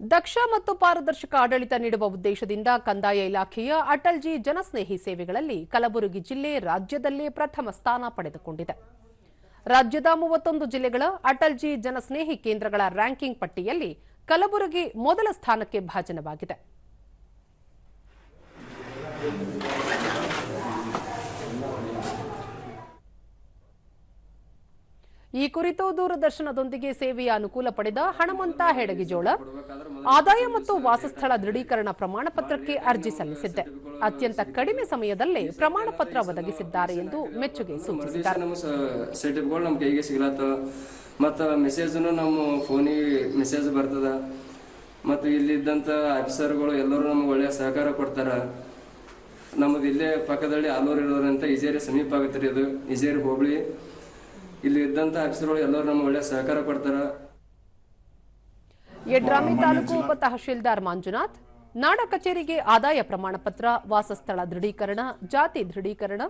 ದಕ್ಷ ಮತ್ತು ಪಾರದರ್ಶಕ ಆಡಳಿತ ನೀಡುವ ಉದ್ದೇಶದಿಂದ ಕಂದಾಯ ಇಲಾಖೆಯ ಅಟಲ್ಜಿ ಜನಸ್ನೇಹಿ ಸೇವೆಗಳಲ್ಲಿ ಕಲಬುರಗಿ ಜಿಲ್ಲೆ ರಾಜ್ಯದಲ್ಲೇ ಪ್ರಥಮ ಸ್ಥಾನ ಪಡೆದುಕೊಂಡಿದೆ. ರಾಜ್ಯದ ಮೂವತ್ತೊಂದು ಜಿಲ್ಲೆಗಳ ಅಟಲ್ಜಿ ಜನಸ್ನೇಹಿ ಕೇಂದ್ರಗಳ ರ್ಯಾಂಕಿಂಗ್ ಪಟ್ಟಿಯಲ್ಲಿ ಕಲಬುರಗಿ ಮೊದಲ ಸ್ಥಾನಕ್ಕೆ ಭಾಜನವಾಗಿದೆ. ಈ ಕುರಿತು ದೂರದರ್ಶನದೊಂದಿಗೆ ಸೇವೆಯ ಅನುಕೂಲ ಪಡೆದ ಹಣಮಂತ ಹೆಡಗಿಜೋಳ ಆದಾಯ ಮತ್ತು ವಾಸಸ್ಥಳ ದೃಢೀಕರಣ ಪ್ರಮಾಣ ಪತ್ರಕ್ಕೆ ಅರ್ಜಿ ಸಲ್ಲಿಸಿದ್ದೆ. ಅತ್ಯಂತ ಕಡಿಮೆ ಸಮಯದಲ್ಲೇ ಪ್ರಮಾಣ ಪತ್ರ ಒದಗಿಸಿದ್ದಾರೆ ಎಂದು ಮೆಚ್ಚುಗೆ ಸೂಚಿಸಿದ್ದಾರೆ. ನಮ್ಮ ಕೈಗೆ ಸಿಗ್ಲತ್ತ ಮತ್ತು ಮೆಸೇಜ್ನು ನಮ್ಮ ಫೋನಿಗೆ ಮೆಸೇಜ್ ಬರ್ತದ. ಮತ್ತು ಇಲ್ಲಿದ್ದಂಥ ಆಫೀಸರ್ಗಳು ಎಲ್ಲರೂ ನಮ್ಗೆ ಒಳ್ಳೆಯ ಸಹಕಾರ ಕೊಡ್ತಾರ. ನಮ್ಮದು ಇಲ್ಲೇ ಪಕ್ಕದಲ್ಲಿ ಆಲೂರು ಇರೋದ್ರಂತ ಈಜೇರಿ ಸಮೀಪ ಆಗುತ್ತೆ ರೀ ಇದು ಇಜೇರಿ ಹೋಬಳಿ. ಇಲ್ಲಿ ಇದ್ದಂತ ಆಫೀಸರ್ಗಳು ಎಲ್ಲರೂ ನಮ್ಗೆ ಒಳ್ಳೆ ಸಹಕಾರ ಕೊಡ್ತಾರ. ಯಡ್ರಾಮಿ ತಾಲೂಕು ಉಪ ತಹಶೀಲ್ದಾರ್ ಮಂಜುನಾಥ್ ನಾಡ ಕಚೇರಿಗೆ ಆದಾಯ ಪ್ರಮಾಣ ಪತ್ರ ವಾಸಸ್ಥಳ ದೃಢೀಕರಣ ಜಾತಿ ದೃಢೀಕರಣ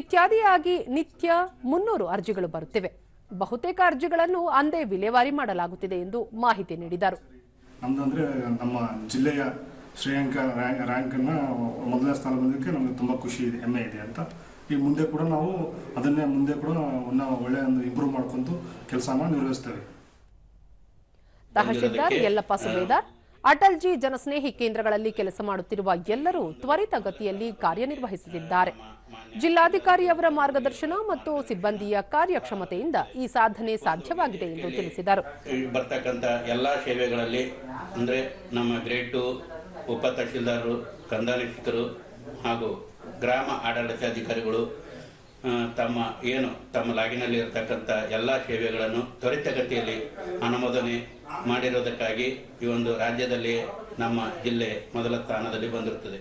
ಇತ್ಯಾದಿಯಾಗಿ ನಿತ್ಯ ಮುನ್ನೂರು ಅರ್ಜಿಗಳು ಬರುತ್ತಿವೆ. ಬಹುತೇಕ ಅರ್ಜಿಗಳನ್ನು ಅಂದೇ ವಿಲೇವಾರಿ ಮಾಡಲಾಗುತ್ತಿದೆ ಎಂದು ಮಾಹಿತಿ ನೀಡಿದರು. ನಮ್ದಂದ್ರೆ ನಮ್ಮ ಜಿಲ್ಲೆಯ ಶ್ರೇಯಾಂಕ ರ್ಯಾಂಕನ್ನು ಮೊದಲನೇ ಸ್ಥಾನ ಬಂದಕ್ಕೆ ನಮಗೆ ತುಂಬ ಖುಷಿ ಇದೆ ಹೆಮ್ಮೆ ಇದೆ ಅಂತ ಈ ಮುಂದೆ ಕೂಡ ನಾವು ಅದನ್ನೇ ಮುಂದೆ ಕೂಡ ನಾವು ಒಳ್ಳೆಯ ಒಂದು ಇಂಪ್ರೂವ್ ಮಾಡ್ಕೊಂಡು ಕೆಲಸನ ನಿರ್ವಹಿಸ್ತೇವೆ. ತಹಶೀಲ್ದಾರ್ ಯಲ್ಲಪ್ಪ ಸುಬೇದಾರ್ ಅಟಲ್ಜಿ ಜನಸ್ನೇಹಿ ಕೇಂದ್ರಗಳಲ್ಲಿ ಕೆಲಸ ಮಾಡುತ್ತಿರುವ ಎಲ್ಲರೂ ತ್ವರಿತ ಗತಿಯಲ್ಲಿ ಕಾರ್ಯನಿರ್ವಹಿಸುತ್ತಿದ್ದಾರೆ ಜಿಲ್ಲಾಧಿಕಾರಿಯವರ ಮಾರ್ಗದರ್ಶನ ಮತ್ತು ಸಿಬ್ಬಂದಿಯ ಕಾರ್ಯಕ್ಷಮತೆಯಿಂದ ಈ ಸಾಧನೆ ಸಾಧ್ಯವಾಗಿದೆ ಎಂದು ತಿಳಿಸಿದರು. ಬರ್ತಕ್ಕಂಥ ಎಲ್ಲ ಸೇವೆಗಳಲ್ಲಿ ಅಂದರೆ ನಮ್ಮ ಗ್ರೇಡ್ ಟು ಉಪ ತಹಶೀಲ್ದಾರರು ಕಂದಾಲಿಕರು ಹಾಗೂ ಗ್ರಾಮ ಆಡಳಿತಾಧಿಕಾರಿಗಳು ತಮ್ಮ ಏನು ತಮ್ಮ ಲಾಗಿನಲ್ಲಿ ಇರತಕ್ಕಂಥ ಎಲ್ಲ ಸೇವೆಗಳನ್ನು ತ್ವರಿತಗತಿಯಲ್ಲಿ ಅನುಮೋದನೆ ಮಾಡಿರುವುದಕ್ಕಾಗಿ ಈ ಒಂದು ರಾಜ್ಯದಲ್ಲಿ ನಮ್ಮ ಜಿಲ್ಲೆ ಮೊದಲ ಸ್ಥಾನದಲ್ಲಿ ಬಂದಿರುತ್ತದೆ.